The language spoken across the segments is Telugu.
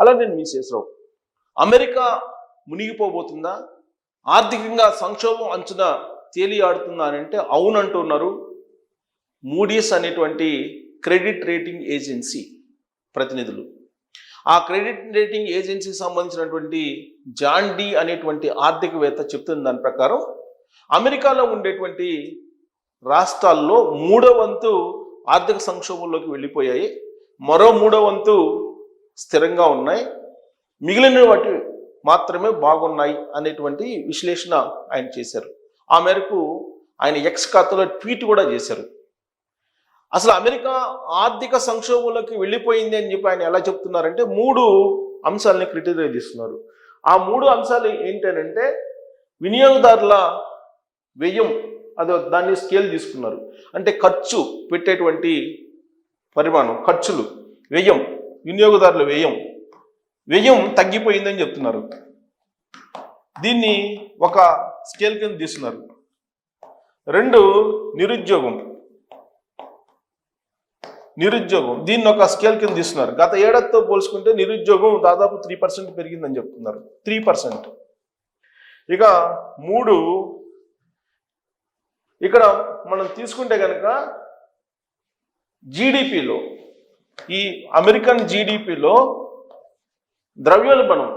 అలా నేను మీ శేషరావు అమెరికా మునిగిపోబోతుందా? ఆర్థికంగా సంక్షోభం అంచున తేలియాడుతుందా అని అంటే అవునంటున్నారు మూడీస్ అనేటువంటి క్రెడిట్ రేటింగ్ ఏజెన్సీ ప్రతినిధులు. ఆ క్రెడిట్ రేటింగ్ ఏజెన్సీకి సంబంధించినటువంటి జాన్ డి అనేటువంటి ఆర్థికవేత్త చెప్తున్న దాని ప్రకారం అమెరికాలో ఉండేటువంటి రాష్ట్రాల్లో మూడో వంతు ఆర్థిక సంక్షోభంలోకి వెళ్ళిపోయాయి. మరో మూడో వంతు స్థిరంగా ఉన్నాయి. మిగిలిన వాటి మాత్రమే బాగున్నాయి అనేటువంటి విశ్లేషణ ఆయన చేశారు. ఆ మేరకు ఆయన ఎక్స్ ఖాతాలో ట్వీట్ కూడా చేశారు. అసలు అమెరికా ఆర్థిక సంక్షోభంలోకి వెళ్ళిపోయింది అని చెప్పి ఆయన ఎలా చెప్తున్నారంటే మూడు అంశాలని క్రిటిసైజ్ చేస్తున్నారు. ఆ మూడు అంశాలు ఏంటంటే వినియోగదారుల వ్యయం అదో దాన్ని స్కేల్ తీసుకున్నారు. అంటే ఖర్చు పెట్టేటువంటి పరిమాణం ఖర్చులు వ్యయం వినియోగదారుల వ్యయం. వ్యయం తగ్గిపోయిందని చెప్తున్నారు. దీన్ని ఒక స్కేల్ కింద తీస్తున్నారు. రెండు నిరుద్యోగం. నిరుద్యోగం. దీన్ని ఒక స్కేల్ కింద తీస్తున్నారు. గత ఏడాదితో పోల్చుకుంటే నిరుద్యోగం దాదాపు త్రీ పర్సెంట్ పెరిగిందని చెప్తున్నారు. Three percent. ఇక మూడు ఇక్కడ మనం తీసుకుంటే కనుక జీడిపిలో ఈ అమెరికన్ జీడిపిలో ద్రవ్యోల్బణం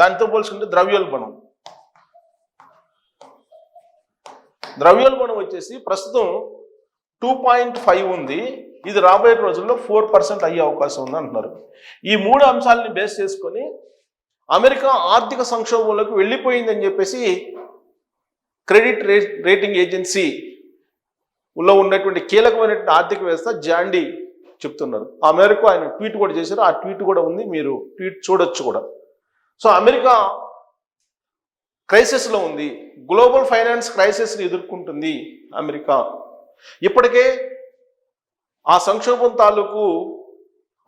దానితో పోల్చుకుంటే ద్రవ్యోల్బణం. ద్రవ్యోల్బణం వచ్చేసి ప్రస్తుతం టూ పాయింట్ ఫైవ్ ఉంది. ఇది రాబోయే రోజుల్లో ఫోర్ పర్సెంట్ అయ్యే అవకాశం ఉంది అంటున్నారు. ఈ మూడు అంశాలని బేస్ చేసుకొని అమెరికా ఆర్థిక సంక్షోభంలోకి వెళ్ళిపోయిందని చెప్పేసి క్రెడిట్ రేటింగ్ ఏజెన్సీ లో ఉన్నటువంటి కీలకమైనటువంటి ఆర్థిక వ్యవస్థ జాండీ చెప్తున్నారు. ఆ మేరకు ఆయన ట్వీట్ కూడా చేశారు. ఆ ట్వీట్ కూడా ఉంది. మీరు ట్వీట్ చూడొచ్చు కూడా. సో అమెరికా క్రైసిస్లో ఉంది. గ్లోబల్ ఫైనాన్స్ క్రైసిస్ని ఎదుర్కొంటుంది అమెరికా. ఇప్పటికే ఆ సంక్షోభం తాలూకు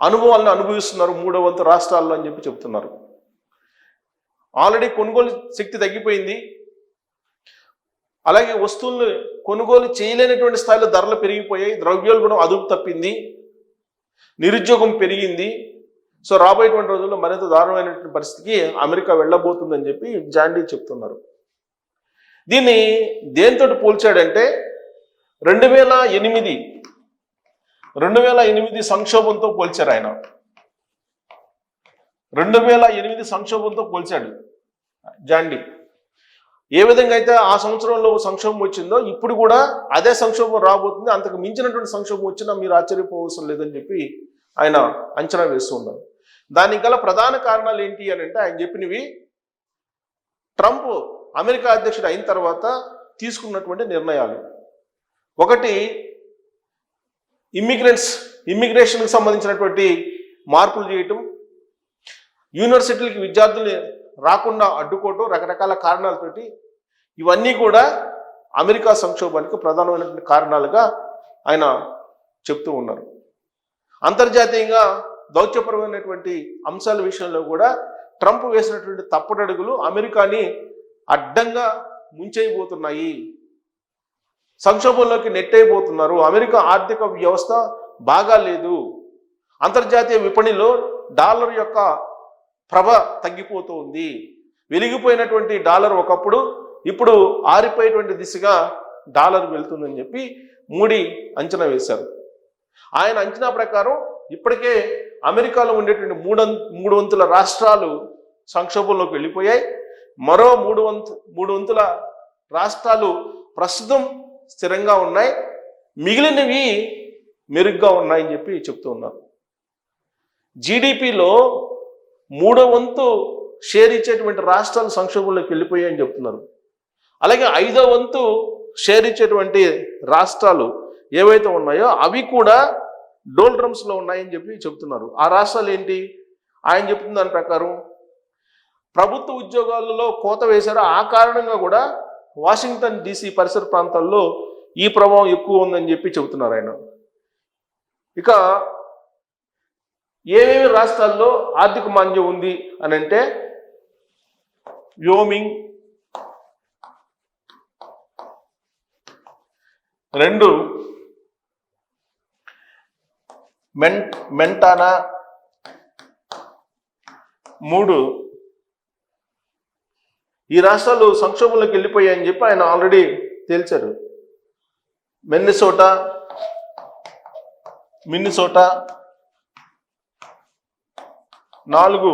అనుభవాలను అనుభవిస్తున్నారు మూడో వంతు రాష్ట్రాల్లో అని చెప్పి చెప్తున్నారు. ఆల్రెడీ కొనుగోలు శక్తి తగ్గిపోయింది. అలాగే వస్తువులను కొనుగోలు చేయలేనటువంటి స్థాయిలో ధరలు పెరిగిపోయాయి. ద్రవ్యోల్బణం అదుపు తప్పింది. నిరుద్యోగం పెరిగింది. సో రాబోయేటువంటి రోజుల్లో మరింత దారుణమైనటువంటి పరిస్థితికి అమెరికా వెళ్ళబోతుందని చెప్పి జాండీ చెప్తున్నారు. దీన్ని దేంతో పోల్చాడంటే రెండు వేల ఎనిమిది రెండు వేల ఎనిమిది సంక్షోభంతో పోల్చారు ఆయన. రెండు వేల ఎనిమిది సంక్షోభంతో పోల్చాడు జాండీ. ఏ విధంగా అయితే ఆ సంవత్సరంలో సంక్షోభం వచ్చిందో ఇప్పుడు కూడా అదే సంక్షోభం రాబోతుంది. అంతకు మించినటువంటి సంక్షోభం వచ్చినా మీరు ఆశ్చర్యపోవసం లేదని చెప్పి ఆయన అంచనా వేస్తూ ఉన్నారు. దానికి గల ప్రధాన కారణాలు ఏంటి అని అంటే ఆయన చెప్పినవి ట్రంప్ అమెరికా అధ్యక్షుడు అయిన తర్వాత తీసుకున్నటువంటి నిర్ణయాలు. ఒకటి ఇమ్మిగ్రెంట్స్ ఇమ్మిగ్రేషన్కి సంబంధించినటువంటి మార్పులు చేయటం. యూనివర్సిటీలకి విద్యార్థులు రాకుండా అడ్డుకోవటం రకరకాల కారణాలతోటి ఇవన్నీ కూడా అమెరికా సంక్షోభానికి ప్రధానమైనటువంటి కారణాలుగా ఆయన చెప్తూ ఉన్నారు. అంతర్జాతీయంగా దౌత్యపరమైనటువంటి అంశాల విషయంలో కూడా ట్రంప్ వేసినటువంటి తప్పటడుగులు అమెరికాని అడ్డంగా ముంచేయబోతున్నాయి. సంక్షోభంలోకి నెట్టయిపోతున్నారు అమెరికా ఆర్థిక వ్యవస్థ బాగా లేదు. అంతర్జాతీయ విపణిలో డాలర్ యొక్క ప్రభ తగ్గిపోతుంది. వెలిగిపోయినటువంటి డాలర్ ఒకప్పుడు ఇప్పుడు ఆరిపోయేటువంటి దిశగా డాలర్ వెళ్తుందని చెప్పి మూడి అంచనా వేశారు. ఆయన అంచనా ప్రకారం ఇప్పటికే అమెరికాలో ఉండేటువంటి మూడు మూడు వంతుల రాష్ట్రాలు సంక్షోభంలోకి వెళ్ళిపోయాయి. మరో మూడు వంతు మూడు వంతుల రాష్ట్రాలు ప్రస్తుతం స్థిరంగా ఉన్నాయి. మిగిలినవి మెరుగ్గా ఉన్నాయని చెప్పి చెప్తూ ఉన్నారు. జీడిపిలో మూడో వంతు షేర్ ఇచ్చేటువంటి రాష్ట్రాలు సంక్షోభంలోకి వెళ్ళిపోయాయని చెప్తున్నారు. అలాగే ఐదో వంతు షేర్ ఇచ్చేటువంటి రాష్ట్రాలు ఏవైతే ఉన్నాయో అవి కూడా డోల్ డ్రమ్స్లో ఉన్నాయని చెప్పి చెప్తున్నారు ఆ రాష్ట్రాలు ఏంటి? ఆయన చెప్తున్న దాని ప్రకారం ప్రభుత్వ ఉద్యోగాలలో కోత వేశారో. ఆ కారణంగా కూడా వాషింగ్టన్ డీసీ పరిసర ప్రాంతాల్లో ఈ ప్రభావం ఎక్కువ ఉందని చెప్పి చెబుతున్నారు ఆయన. ఇక ఏమేమి రాష్ట్రాల్లో ఆర్థిక మాంద్యం ఉంది అని అంటే వ్యోమింగ్ రెండు మెన్ మెంటానా? మూడు ఈ రాష్ట్రాలు సంక్షోభంలోకి వెళ్ళిపోయాయని చెప్పి ఆయన ఆల్రెడీ తేల్చారు. మెన్నిసోటా మిన్నిసోటా నాలుగు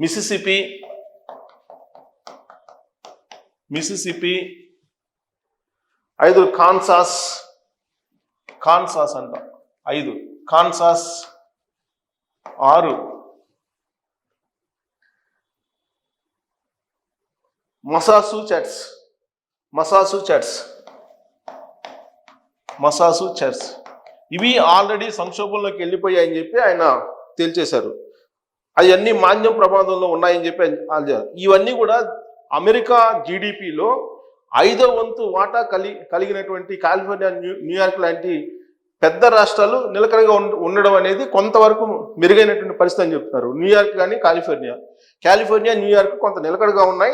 మిసిసిపి మిసిసిపి ఐదు కాన్సాస్ కాన్సాస్ అంట. ఐదు కాన్సాస్ ఆరు మసాసూచెట్స్ మసాసూచెట్స్ మసాసూచెట్స్. ఇవి ఆల్రెడీ సంక్షోభంలోకి వెళ్ళిపోయాయని చెప్పి ఆయన తేల్చేశారు. అవన్నీ మాన్యం ప్రమాదంలో ఉన్నాయని చెప్పి ఇవన్నీ కూడా అమెరికా జీడిపిలో ఐదో వంతు వాటా కలి కలిగినటువంటి కాలిఫోర్నియా న్యూయార్క్ లాంటి పెద్ద రాష్ట్రాలు నిలకడగా ఉండడం అనేది కొంతవరకు మెరుగైనటువంటి పరిస్థితి అని చెప్తున్నారు. న్యూయార్క్ కానీ కాలిఫోర్నియా. కాలిఫోర్నియా న్యూయార్క్ కొంత నిలకడగా ఉన్నాయి.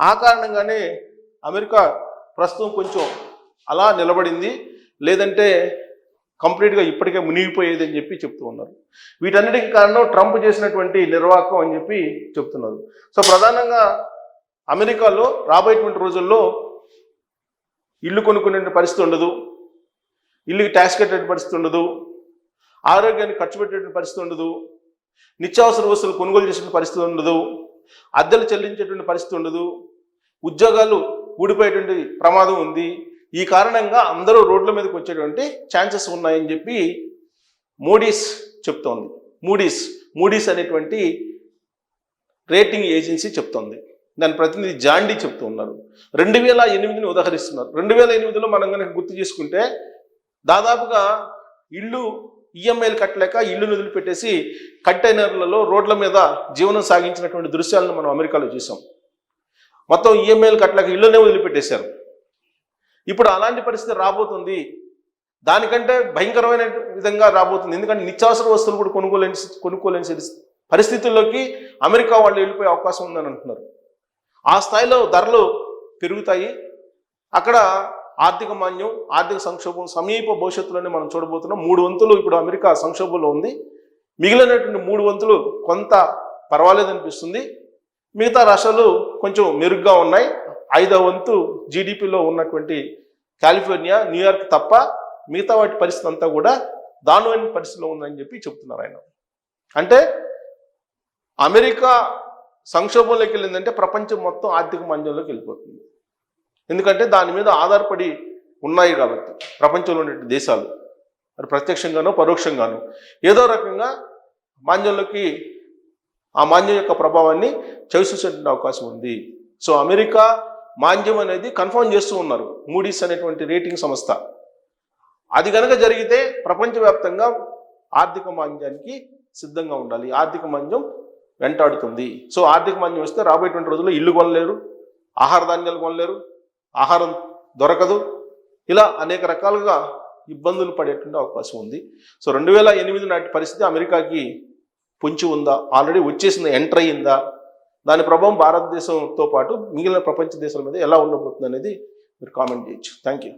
ఆ కారణంగానే అమెరికా ప్రస్తుతం కొంచెం అలా నిలబడింది. లేదంటే కంప్లీట్గా ఇప్పటికే మునిగిపోయేది అని చెప్పి చెప్తూ ఉన్నారు. వీటన్నిటికి కారణం ట్రంప్ చేసినటువంటి నిర్వాహకం అని చెప్పి చెప్తున్నారు. సో ప్రధానంగా అమెరికాలో రాబోయేటువంటి రోజుల్లో ఇల్లు కొనుక్కునే పరిస్థితి ఉండదు ఇల్లుకి ట్యాక్స్ కట్టే పరిస్థితి ఉండదు ఆరోగ్యానికి ఖర్చు పెట్టే పరిస్థితి ఉండదు నిత్యావసర వస్తువులు కొనుగోలు చేసే పరిస్థితి ఉండదు అద్దెలు చెల్లించేటువంటి పరిస్థితి ఉండదు ఉద్యోగాలు ఊడిపోయేటువంటి ప్రమాదం ఉంది. ఈ కారణంగా అందరూ రోడ్ల మీదకి వచ్చేటువంటి ఛాన్సెస్ ఉన్నాయని చెప్పి మూడీస్ చెప్తోంది. మూడీస్ మూడీస్ అనేటువంటి రేటింగ్ ఏజెన్సీ చెప్తోంది. దాని ప్రతినిధి జాండీ చెప్తూ ఉన్నారు. రెండు వేల ఎనిమిదిని ఉదహరిస్తున్నారు. రెండు వేల ఎనిమిదిలో మనం కనుక గుర్తు చేసుకుంటే దాదాపుగా ఇల్లు ఈఎంఐలు కట్టలేక ఇల్లును వదిలిపెట్టేసి కంటైనర్లలో రోడ్ల మీద జీవనం సాగించినటువంటి దృశ్యాలను మనం అమెరికాలో చూసాం. మొత్తం ఈఎంఐలు కట్టలేక ఇళ్ళనే వదిలిపెట్టేశారు. ఇప్పుడు అలాంటి పరిస్థితి రాబోతుంది. దానికంటే భయంకరమైన విధంగా రాబోతుంది. ఎందుకంటే నిత్యావసర వస్తువులు కూడా కొనుక్కోలేని కొనుక్కోలేని పరిస్థితుల్లోకి అమెరికా వాళ్ళు వెళ్ళిపోయే అవకాశం ఉందని అంటున్నారు. ఆ స్థాయిలో ధరలు పెరుగుతాయి. అక్కడ ఆర్థిక మాన్యం ఆర్థిక సంక్షోభం సమీప భవిష్యత్తులోనే మనం చూడబోతున్నాం. మూడు వంతులు ఇప్పుడు అమెరికా సంక్షోభంలో ఉంది. మిగిలినటువంటి మూడు వంతులు కొంత పర్వాలేదు అనిపిస్తుంది. మిగతా రాష్ట్రాలు కొంచెం మెరుగ్గా ఉన్నాయి. ఐదవ వంతు జీడిపిలో ఉన్నటువంటి కాలిఫోర్నియా న్యూయార్క్ తప్ప మిగతా వాటి పరిస్థితి అంతా కూడా దానివైన పరిస్థితిలో ఉందని చెప్పి చెప్తున్నారు ఆయన. అంటే అమెరికా సంక్షోభంలోకి వెళ్ళిందంటే ప్రపంచం మొత్తం ఆర్థిక మాంద్యంలోకి వెళ్ళిపోతుంది. ఎందుకంటే దాని మీద ఆధారపడి ఉన్నాయి కాబట్టి ప్రపంచంలో ఉండే దేశాలు. మరి ప్రత్యక్షంగానో పరోక్షంగానో ఏదో రకంగా మాంద్యంలోకి ఆ మాంద్యం యొక్క ప్రభావాన్ని చవిచూసేటువంటి అవకాశం ఉంది. సో అమెరికా మాంద్యం అనేది కన్ఫర్మ్ చేస్తూ ఉన్నారు. మూడీస్ అనేటువంటి రేటింగ్ సంస్థ. అది కనుక జరిగితే ప్రపంచవ్యాప్తంగా ఆర్థిక మాంద్యానికి సిద్ధంగా ఉండాలి. ఆర్థిక మాంద్యం వెంటాడుతుంది. సో ఆర్థిక మాంద్యం వస్తే రాబోయేటువంటి రోజుల్లో ఇల్లు కొనలేరు ఆహార ధాన్యాలు కొనలేరు ఆహారం దొరకదు. ఇలా అనేక రకాలుగా ఇబ్బందులు పడేటువంటి అవకాశం ఉంది. సో రెండు వేల ఎనిమిది నాటి పరిస్థితి అమెరికాకి పొంచి ఉందా? ఆల్రెడీ వచ్చేసింది ఎంటర్ అయ్యిందా? దాని ప్రభావం భారతదేశంతో పాటు మిగిలిన ప్రపంచ దేశాల మీద ఎలా ఉండబోతుంది అనేది మీరు కామెంట్ చేయొచ్చు. Thank you